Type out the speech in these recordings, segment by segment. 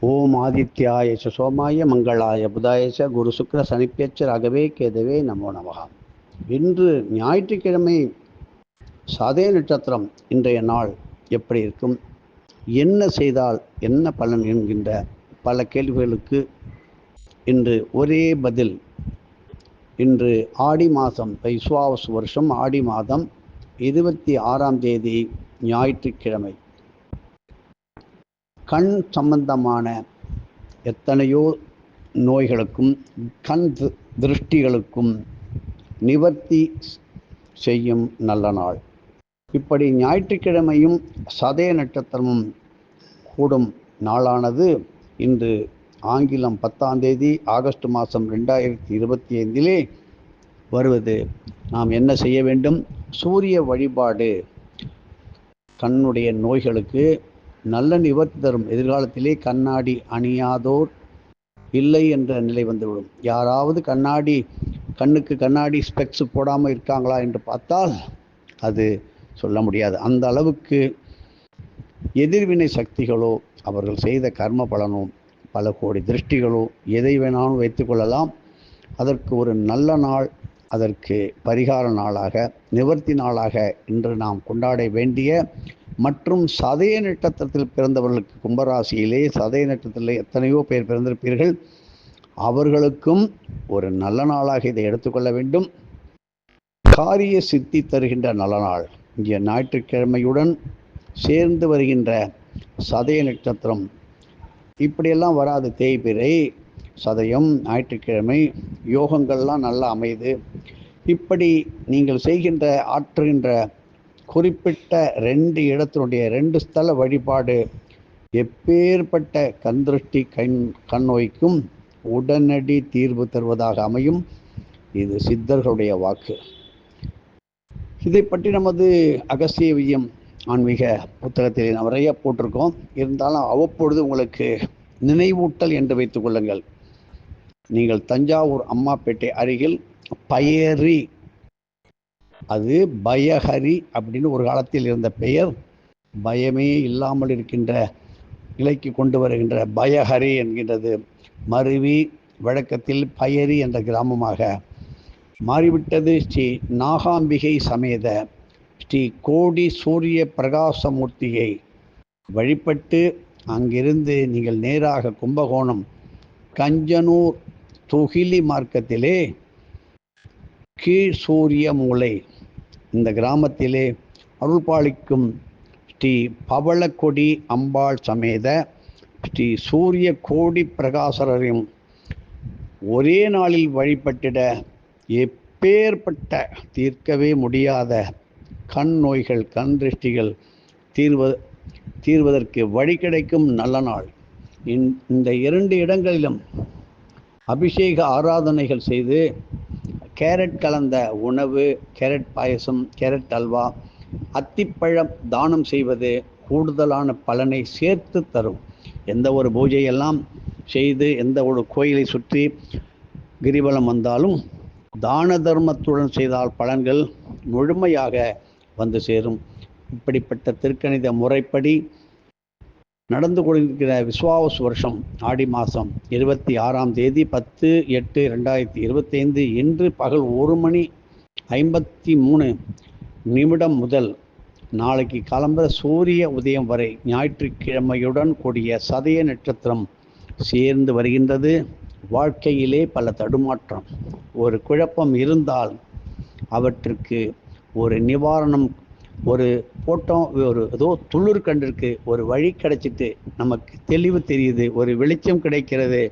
ஓம் ஆதித்யாய சோமாய மங்களாய புதாயச குரு சுக்ர சனிப்பேச்ச ராகவே கேதவே நமோ நமகா இன்று ஞாயிற்றுக்கிழமை சதய நட்சத்திரம் இன்றைய நாள் எப்படி இருக்கும்? என்ன செய்தால் என்ன பலன் என்கின்ற பல கேள்விகளுக்கு இன்று ஒரே பதில். இன்று ஆடி மாதம் வைஸ்வாவசு வருஷம் ஆடி மாதம் இருபத்தி ஆறாம் தேதி ஞாயிற்றுக்கிழமை. கண் சம்பந்தமான எத்தனையோ நோய்களுக்கும் கண் திருஷ்டிகளுக்கும் நிவர்த்தி செய்யும் நல்ல நாள். இப்படி ஞாயிற்றுக்கிழமையும் சதய நட்சத்திரமும் கூடும் நாளானது இன்று ஆங்கிலம் பத்தாம் தேதி ஆகஸ்ட் மாதம் ரெண்டாயிரத்தி இருபத்தி ஐந்திலே வருவது. நாம் என்ன செய்ய வேண்டும்? சூரிய வழிபாடு. கண்ணுடைய நோய்களுக்கு நல்ல நிவர்த்தி தரும். எதிர்காலத்திலே கண்ணாடி அணியாதோர் இல்லை என்ற நிலை வந்துவிடும். யாராவது கண்ணாடி கண்ணுக்கு கண்ணாடி ஸ்பெக்ஸ் போடாமல் இருக்காங்களா என்று பார்த்தால் அது சொல்ல முடியாது. அந்த அளவுக்கு எதிர்வினை சக்திகளோ அவர்கள் செய்த கர்ம பலனோ பல கோடி திருஷ்டிகளோ எதை வேணாலும் வைத்துக்கொள்ளலாம் அதற்கு ஒரு நல்ல நாள் அதற்கு பரிகார நாளாக நிவர்த்தி நாளாக இன்று நாம் கொண்டாட வேண்டிய மற்றும் சதய நட்சத்திரத்தில் பிறந்தவர்களுக்கு கும்பராசியிலே சதய நட்சத்திரத்தில் எத்தனையோ பேர் பிறந்திருப்பீர்கள். அவர்களுக்கும் ஒரு நல்ல நாளாக இதை எடுத்துக்கொள்ள வேண்டும். காரிய சித்தி தருகின்ற நல்ல நாள். இங்கே ஞாயிற்றுக்கிழமையுடன் சேர்ந்து வருகின்ற சதய நட்சத்திரம். இப்படியெல்லாம் வராது. தேய்பிரை சதயம் ஞாயிற்றுக்கிழமை யோகங்கள்லாம் நல்லா அமையுது. இப்படி நீங்கள் செய்கின்ற ஆற்றுகின்ற குறிப்பிட்ட ரெண்டு இடத்தினுடைய ரெண்டு ஸ்தல வழிபாடு எப்பேற்பட்ட கந்திருஷ்டி கண் கண் நோய்க்கும் உடனடி தீர்வு தருவதாக அமையும். இது சித்தர்களுடைய வாக்கு. இதை பற்றி நமது அகஸ்திய விஜயம் ஆன்மீக புத்தகத்தில் நிறைய போட்டிருக்கோம். இருந்தாலும் அவ்வப்பொழுது உங்களுக்கு நினைவூட்டல் என்று வைத்துக் கொள்ளுங்கள். நீங்கள் தஞ்சாவூர் அம்மாப்பேட்டை அருகில் பயரி அது பயஹரி அப்படின்னு ஒரு காலத்தில் இருந்த பெயர். பயமே இல்லாமல் இருக்கின்ற நிலைக்கு கொண்டு வருகின்ற பயஹரி என்கின்றது. மருவி வழக்கத்தில் பயரி என்ற கிராமமாக மாறிவிட்டது. ஸ்ரீ நாகாம்பிகை சமேத ஸ்ரீ கோடி சூரிய பிரகாசமூர்த்தியை வழிபட்டு அங்கிருந்து நீங்கள் நேராக கும்பகோணம் கஞ்சனூர் துகிலி மார்க்கத்திலே கீழ் சூரிய மூலை இந்த கிராமத்திலே அருள்பாளிக்கும் ஸ்ரீ பவளக்கொடி அம்பாள் சமேத ஸ்ரீ சூரிய கோடி பிரகாசரையும் ஒரே நாளில் வழிபட்டிட எப்பேற்பட்ட தீர்க்கவே முடியாத கண் நோய்கள் கண் திருஷ்டிகள் தீர்வ தீர்வதற்கு வழி கிடைக்கும் நல்ல நாள். இந்த இரண்டு இடங்களிலும் அபிஷேக ஆராதனைகள் செய்து கேரட் கலந்த உணவு கேரட் பாயசம் கேரட் அல்வா அத்திப்பழம் தானம் செய்வது கூடுதலான பலனை சேர்த்து தரும். எந்த ஒரு பூஜையெல்லாம் செய்து எந்த ஒரு கோயிலை சுற்றி கிரிவலம் வந்தாலும் தான தர்மத்துடன் செய்தால் பலன்கள் முழுமையாக வந்து சேரும். இப்படிப்பட்ட திருக்கணித முறைப்படி நடந்து கொண்டிருக்கிற விஸ்வாவஸ் வருஷம் ஆடி மாதம் இருபத்தி ஆறாம் தேதி பத்து எட்டு ரெண்டாயிரத்தி இருபத்தைந்து இன்று பகல் ஒரு மணி ஐம்பத்தி மூணு நிமிடம் முதல் நாளைக்கு கிளம்புற சூரிய உதயம் வரை ஞாயிற்றுக்கிழமையுடன் கூடிய சதய நட்சத்திரம் சேர்ந்து வருகின்றது. வாழ்க்கையிலே பல தடுமாற்றம். ஒரு குழப்பம் இருந்தால் அவற்றிற்கு ஒரு நிவாரணம் ஒரு போட்டோம் ஒரு ஏதோ துளிர் கண்டிருக்கு ஒரு வழி கிடைச்சிட்டு நமக்கு தெளிவு தெரியுது ஒரு வெளிச்சம் கிடைக்கிறது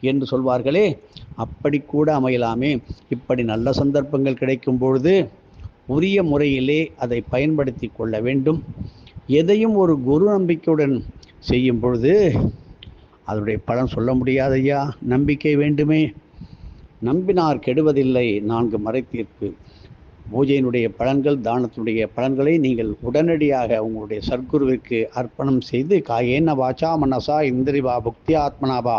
என்று சொல்வார்களே அப்படி கூட அமையலாமே. இப்படி நல்ல சந்தர்ப்பங்கள் கிடைக்கும் பொழுது உரிய முறையிலே அதை பயன்படுத்தி கொள்ள வேண்டும். எதையும் ஒரு குரு நம்பிக்கையுடன் செய்யும் பொழுது அதனுடைய பலன் சொல்ல முடியாதையா நம்பிக்கை வேண்டுமே. நம்பினார் கெடுவதில்லை நான்கு மறைத்தீர்ப்பு பூஜையினுடைய பலன்கள் தானத்தினுடைய பலன்களை நீங்கள் உடனடியாக உங்களுடைய சர்க்குருவிற்கு அர்ப்பணம் செய்து காயேன வாச்சா மனசா இந்திரிவா புக்தி ஆத்மனாபா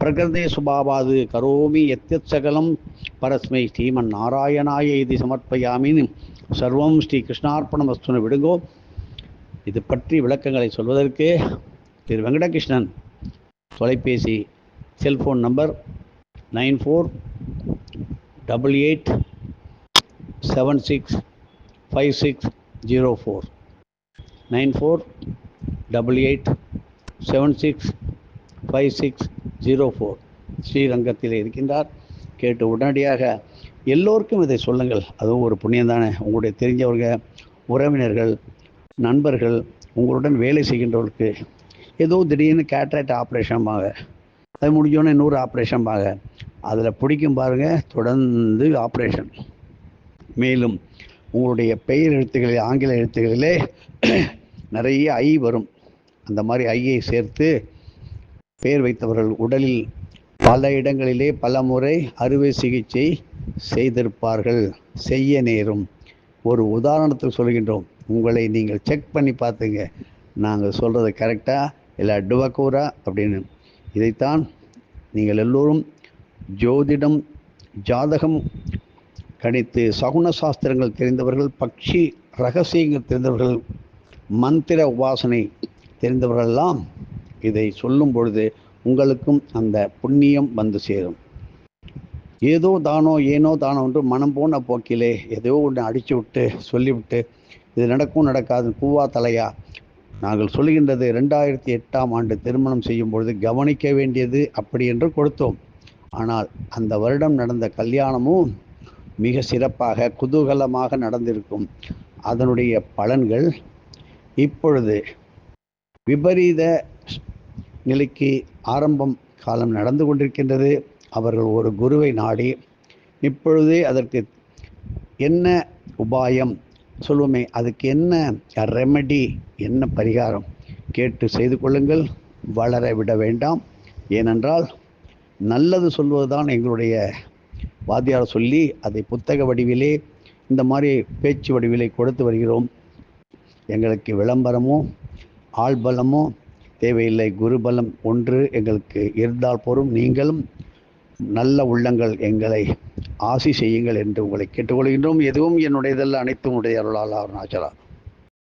பிரகிருதே சுபாவாது கரோமி எத்தியத் சகலம். பரஸ்மை ஸ்ரீமன் நாராயணாய இது சமர்ப்பயாமின்னு சர்வம் ஸ்ரீ கிருஷ்ணார்ப்பணம் வஸ்துன விடுங்கோ. இது பற்றி விளக்கங்களை சொல்வதற்கு திரு வெங்கடகிருஷ்ணன். தொலைபேசி cellphone number nine four double eight seven six five six zero four nine four double eight seven six five six zero four ஸ்ரீரங்கத்தில் இருக்கின்றார். கேட்டு உடனடியாக எல்லோருக்கும் இதை சொல்லுங்கள். அதுவும் ஒரு புண்ணியம் தானே. உங்களுடைய தெரிஞ்சவங்க உறவினர்கள் நண்பர்கள் உங்களுடன் வேலை செய்கின்றவர்களுக்கு ஏதோ திடீர்னு கேட்ராக்ட் ஆப்ரேஷன்பாங்க அது முடிஞ்சோடனே இன்னொரு ஆப்ரேஷன்பாங்க அதில் பிடிக்கும் பாருங்கள் தொடர்ந்து ஆப்ரேஷன். மேலும் உங்களுடைய பெயர் எழுத்துக்களில் ஆங்கில எழுத்துக்களிலே நிறைய ஐ வரும். அந்த மாதிரி ஐயை சேர்த்து பெயர் வைத்தவர்கள் உடலில் பல இடங்களிலே பல முறை அறுவை சிகிச்சை செய்திருப்பார்கள். செய்ய நேரும். ஒரு உதாரணத்துக்கு சொல்கின்றோம். உங்களை நீங்கள் செக் பண்ணி பார்த்துங்க. நாங்கள் சொல்கிறது கரெக்டாக இல்லை டுவக்கூரா அப்படின்னு. இதைத்தான் நீங்கள் எல்லோரும் ஜோதிடம் ஜாதகம் கணித்து சகுன சாஸ்திரங்கள் தெரிந்தவர்கள் பக்ஷி ரகசியங்கள் தெரிந்தவர்கள் மந்திர உபாசனை தெரிந்தவர்களெல்லாம் இதை சொல்லும் பொழுது உங்களுக்கும் அந்த புண்ணியம் வந்து சேரும். ஏதோ தானோ ஏனோ தானோ என்று மனம் போன போக்கிலே ஏதோ ஒன்று அடித்து விட்டு சொல்லிவிட்டு இது நடக்கும் நடக்காது கூவா தலையா? நாங்கள் சொல்லுகின்றது ரெண்டாயிரத்தி எட்டாம் ஆண்டு திருமணம் செய்யும் பொழுது கவனிக்க வேண்டியது அப்படி என்று கொடுத்தோம். ஆனால் அந்த வருடம் நடந்த கல்யாணமும் மிக சிறப்பாக குதூகலமாக நடந்திருக்கும் அதனுடைய பலன்கள் இப்பொழுது விபரீத நிலைக்கு ஆரம்பம் காலம் நடந்து கொண்டிருக்கின்றது. அவர்கள் ஒரு குருவை நாடி இப்பொழுதே அதற்கு என்ன உபாயம்? சொல்லுவோமே அதுக்கு என்ன ரெமெடி என்ன பரிகாரம்? கேட்டு செய்து கொள்ளுங்கள். வளர விட வேண்டாம். ஏனென்றால் நல்லது சொல்வதுதான் எங்களுடைய வாத்தியார் சொல்லி அதை புத்தக வடிவிலே இந்த மாதிரி பேச்சு வடிவிலே கொடுத்து வருகிறோம். எங்களுக்கு விளம்பரமோ ஆள்பலமோ தேவையில்லை குருபலம் ஒன்று எங்களுக்கு இருந்தால் போரும். நீங்களும் நல்ல உள்ளங்கள் எங்களை ஆசி செய்யுங்கள் என்று உங்களை கேட்டுக்கொள்கின்றோம். எதுவும் என்னுடையதல்ல அனைத்தும் உடைய அருளால் அருணாச்சலா